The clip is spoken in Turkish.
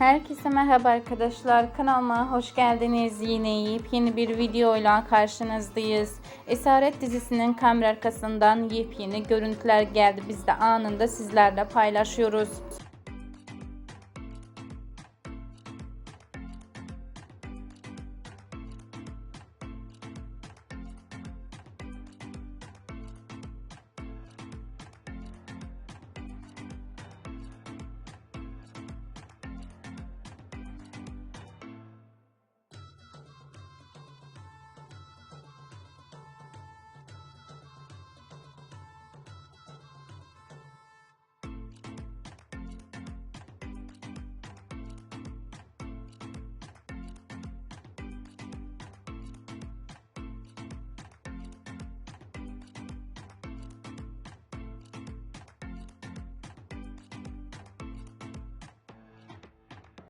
Herkese merhaba arkadaşlar. Kanalıma hoş geldiniz. Yine yepyeni bir videoyla karşınızdayız. Esaret dizisinin kamera arkasından yepyeni görüntüler geldi. Biz de anında sizlerle paylaşıyoruz.